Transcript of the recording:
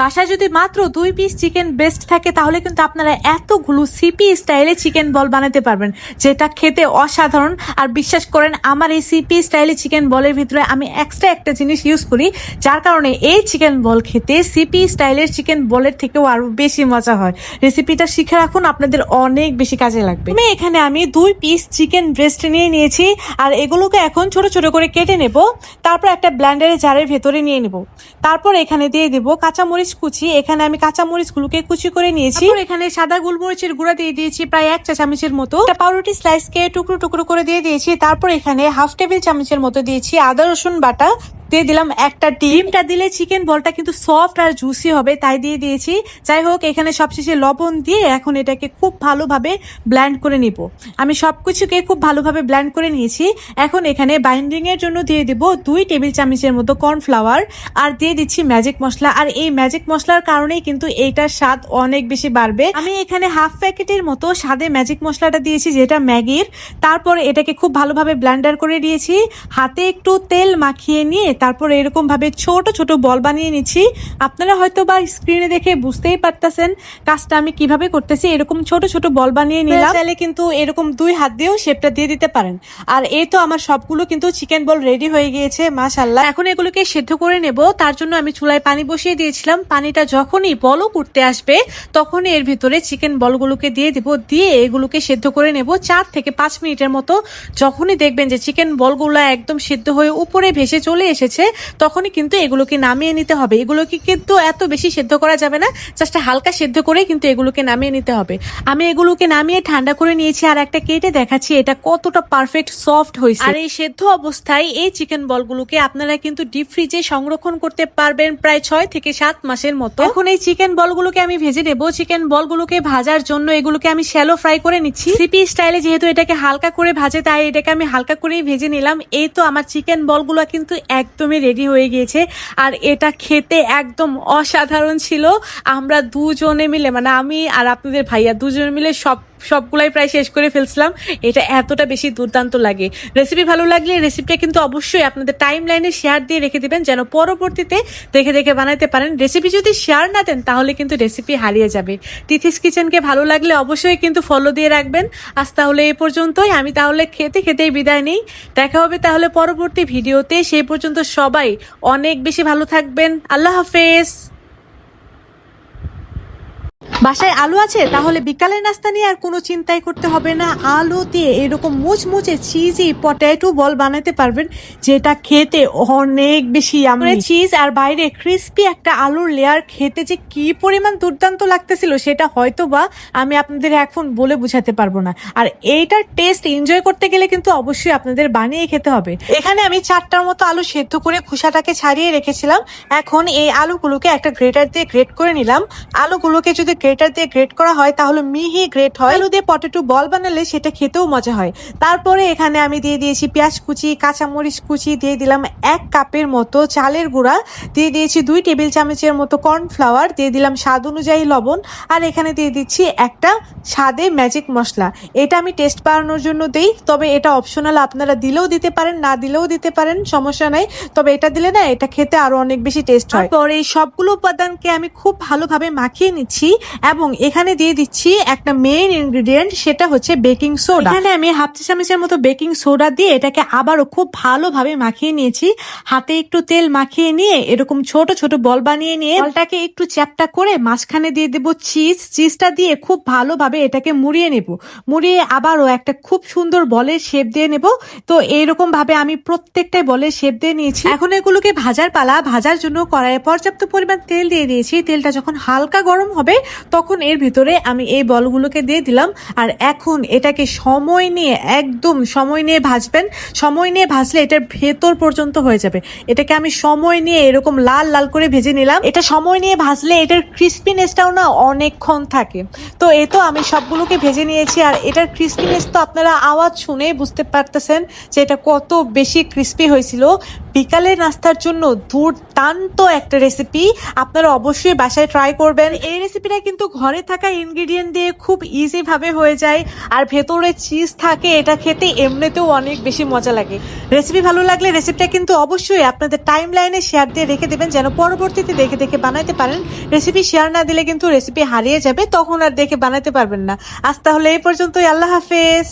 বাসায় যদি মাত্র দুই পিস চিকেন বেস্ট থাকে, তাহলে কিন্তু আপনারা এতগুলো সিপি স্টাইলে চিকেন বল বানাতে পারবেন, যেটা খেতে অসাধারণ। আর বিশ্বাস করেন, আমার এই সিপি স্টাইলে চিকেন বলের ভিতরে আমি এক্সট্রা একটা জিনিস ইউজ করি, যার কারণে এই চিকেন বল খেতে সিপি স্টাইলের চিকেন বলের থেকেও আরও বেশি মজা হয়। রেসিপিটা শিখে রাখুন, আপনাদের অনেক বেশি কাজে লাগবে। আমি এখানে আমি দুই পিস চিকেন ব্রেস্ট নিয়ে নিয়েছি, আর এগুলোকে এখন ছোট ছোট করে কেটে নেব, তারপর একটা ব্ল্যান্ডারের জারের ভেতরে নিয়ে নেব। তারপর এখানে দিয়ে দেবো কাঁচামরিচ কুচি এখানে আমি কাঁচা মরিচগুলোকে কুচি করে নিয়েছি। এখানে সাদা গোলমরিচের গুঁড়া দিয়ে দিয়েছি প্রায় এক চা চামচের মতো। পাউরুটি স্লাইস কে টুকরো টুকরো করে দিয়ে দিয়েছি। তারপর এখানে হাফ টেবিল চামচের মতো দিয়েছি আদা রসুন বাটা দিয়ে দিলাম একটা ডিমটা দিলে চিকেন বলটা কিন্তু সফট আর জুসি হবে, তাই দিয়ে দিয়েছি। যাই হোক, এখানে সবশেষে লবণ দিয়ে এখন এটাকে খুব ভালোভাবে ব্ল্যান্ড করে নিব। আমি সব কিছুকে খুব ভালোভাবে ব্ল্যান্ড করে নিয়েছি। এখন এখানে বাইন্ডিং এর জন্য দিয়ে দিব দুই টেবিল চামচের মতো কর্নফ্লাওয়ার আর দিয়ে দিচ্ছি ম্যাজিক মশলা। আর এই ম্যাজিক মশলার কারণেই কিন্তু এইটার স্বাদ অনেক বেশি বাড়বে। আমি এখানে হাফ প্যাকেটের মতো স্বাদে ম্যাজিক মশলাটা দিয়েছি, যেটা ম্যাগির। তারপর এটাকে খুব ভালোভাবে ব্ল্যান্ডার করে দিয়েছি। হাতে একটু তেল মাখিয়ে নিয়ে তারপর এরকম ভাবে ছোট ছোট বল বানিয়ে নিচ্ছি। আপনারা হয়তো বা স্ক্রিনে দেখে বুঝতেই পারতেছেন কাজটা আমি কীভাবে করতেছি। এরকম ছোট ছোট বল বানিয়ে নিলাম। চাইলে কিন্তু এরকম দুই হাত দিয়েও শেপটা দিয়ে দিতে পারেন। আর এই তো আমার সবগুলো কিন্তু চিকেন বল রেডি হয়ে গিয়েছে মাশাল্লাহ এখন এগুলোকে সেদ্ধ করে নেব। তার জন্য আমি চুলায় পানি বসিয়ে দিয়েছিলাম। পানিটা যখনই বলও করতে আসবে তখনই এর ভিতরে চিকেন বলগুলোকে দিয়ে দিব। দিয়ে এগুলোকে সেদ্ধ করে নেব চার থেকে পাঁচ মিনিটের মতো। যখনই দেখবেন যে চিকেন বলগুলো একদম সিদ্ধ হয়ে উপরে ভেসে চলে এসেছে তখনই কিন্তু এগুলোকে নামিয়ে নিতে হবে। এগুলোকে কিন্তু এত বেশি সেদ্ধ করা যাবে না জাস্ট হালকা সেদ্ধ করে কিন্তু এগুলোকে নামিয়ে নিতে হবে। আমি এগুলোকে নামিয়ে ঠান্ডা করে নিয়েছি আর একটা কেটে দেখাচ্ছি এটা কতটা পারফেক্ট সফট হয়েছে। আর এই সেদ্ধ অবস্থায় এই চিকেন বলগুলোকে আপনারা কিন্তু ডিপ ফ্রিজে সংরক্ষণ করতে পারবেন প্রায় ছয় থেকে সাত মাসের মতো। এখন এই চিকেন বলগুলোকে আমি ভেজে নেব। চিকেন বলগুলোকে ভাজার জন্য এগুলোকে আমি শ্যালো ফ্রাই করে নিচ্ছি। সিপি স্টাইলে যেহেতু এটাকে হালকা করে ভাজে তাই এটাকে আমি হালকা করেই ভেজে নিলাম। এই তো আমার চিকেন বলগুলো কিন্তু একদমই রেডি হয়ে গিয়েছে। আর এটা খেতে একদম অসাধারণ ছিল। আমরা দুজনে মিলে মানে আমি আর আপনাদের ভাইয়া দুজনে মিলে সব সবগুলাই প্রায় শেষ করে ফেলছিলাম। এটা এতটা বেশি দুর্দান্ত লাগে। রেসিপি ভালো লাগলে রেসিপিটা কিন্তু অবশ্যই আপনাদের টাইম লাইনে শেয়ার দিয়ে রেখে দিবেন, যেন পরবর্তীতে দেখে দেখে বানাতে পারেন। রেসিপি যদি শেয়ার না দেন, তাহলে কিন্তু রেসিপি হারিয়ে যাবে। তিথিস কিচেনকে ভালো লাগলে অবশ্যই কিন্তু ফলো দিয়ে রাখবেন। আজ তাহলে এই পর্যন্তই। আমি তাহলে খেতে খেতেই বিদায় নেই। দেখা হবে তাহলে পরবর্তী ভিডিওতে। সেই পর্যন্ত সবাই অনেক বেশি ভালো থাকবেন। আল্লাহ হাফেজ। বাসায় আলু আছে? তাহলে বিকালের নাস্তা নিয়ে আর কোনো চিন্তাই করতে হবে না। আলু দিয়ে এরকম মুচমুচে চিজি পটেটো বল বানাতে পারবেন, যেটা খেতে অনেক বেশি আমরা চিজ আর বাইরে ক্রিস্পি একটা আলুর লেয়ার খেতে যে কি পরিমাণ দুর্দান্ত লাগতেছিল, সেটা হয়তো বা আমি আপনাদের এখন বলে বুঝাতে পারব না। আর এইটার টেস্ট এনজয় করতে গেলে কিন্তু অবশ্যই আপনাদের বানিয়ে খেতে হবে। এখানে আমি চারটার মতো আলু সেদ্ধ করে খোসাটাকে ছাড়িয়ে রেখেছিলাম। এখন এই আলুগুলোকে একটা গ্রেটার দিয়ে গ্রেট করে নিলাম। আলুগুলোকে যদি গ্রেটার দিয়ে গ্রেট করা হয় তাহলে মিহি গ্রেট হয়। আলু দিয়ে পটেটো বল বানালে সেটা খেতেও মজা হয়। তারপরে এখানে আমি দিয়ে দিয়েছি পেঁয়াজ কুচি কাঁচামরিচ কুচি দিয়ে দিলাম এক কাপের মতো চালের গুঁড়া। দিয়ে দিয়েছি দুই টেবিল চামচের মতো কর্নফ্লাওয়ার দিয়ে দিলাম স্বাদ অনুযায়ী লবণ। আর এখানে দিয়ে দিচ্ছি একটা স্বাদে ম্যাজিক মশলা। এটা আমি টেস্ট বাড়ানোর জন্য দিই তবে এটা অপশনাল আপনারা দিলেও দিতে পারেন না দিলেও দিতে পারেন সমস্যা নাই। তবে এটা দিলে না এটা খেতে আরও অনেক বেশি টেস্ট হয়। তারপর এই সবগুলো উপাদানকে আমি খুব ভালোভাবে মাখিয়ে নিচ্ছি। এবং এখানে দিয়ে দিচ্ছি একটা মেইন ইনগ্রেডিয়েন্ট সেটা হচ্ছে বেকিং সোডা এখানে আমি হাফ চা চামচের মতো বেকিং সোডা দিয়ে এটাকে আবারও খুব ভালোভাবে মাখিয়ে নিয়েছি। হাতে একটু তেল মাখিয়ে নিয়ে, এরকম ছোট ছোট বল বানিয়ে নিয়ে, বলটাকে একটু চ্যাপটা করে মাঝখানে দিয়ে দেবো চিজ চিজটা দিয়ে খুব ভালোভাবে এটাকে মুড়িয়ে নেব। মুড়িয়ে আবারও একটা খুব সুন্দর বলের শেপ দিয়ে নেব। তো এইরকম ভাবে আমি প্রত্যেকটাই বলের শেপ দিয়ে নিয়েছি। এখন এগুলোকে ভাজার পালা, ভাজার জন্য কড়াইয়ে পর্যাপ্ত পরিমাণ তেল দিয়ে দিয়েছি। তেলটা যখন হালকা গরম হবে তখন এর ভিতরে আমি এই বলগুলোকে দিয়ে দিলাম। আর এখন এটাকে সময় নিয়ে, একদম সময় নিয়ে ভাজবেন। সময় নিয়ে ভাজলে এটার ভেতর পর্যন্ত হয়ে যাবে। এটাকে আমি সময় নিয়ে এরকম লাল লাল করে ভেজে নিলাম। এটা সময় নিয়ে ভাজলে এটার ক্রিস্পিনেসটাও না অনেকক্ষণ থাকে। তো এ তো আমি সবগুলোকে ভেজে নিয়েছি। আর এটার ক্রিস্পিনেস তো আপনারা আওয়াজ শুনেই বুঝতে পারতেছেন যে এটা কত বেশি ক্রিস্পি হয়েছিল। বিকালের নাস্তার জন্য দুর্দান্ত একটা রেসিপি আপনারা অবশ্যই বাসায় ট্রাই করবেন। এই রেসিপিটা কিন্তু ঘরে থাকা ইনগ্রিডিয়েন্ট দিয়ে খুব ইজি ভাবে হয়ে যায়। আর ভেতরে চিজ থাকে, এটা খেতে এমনিতেও অনেক বেশি মজা লাগে। রেসিপি ভালো লাগলে রেসিপিটা কিন্তু অবশ্যই আপনাদের টাইম লাইনে শেয়ার দিয়ে রেখে দেবেন, যেন পরবর্তীতে দেখে দেখে বানাতে পারেন। রেসিপি শেয়ার না দিলে কিন্তু রেসিপি হারিয়ে যাবে, তখন আর দেখে বানাতে পারবেন না। আজ তাহলে এই পর্যন্তই, আল্লাহ হাফেজ।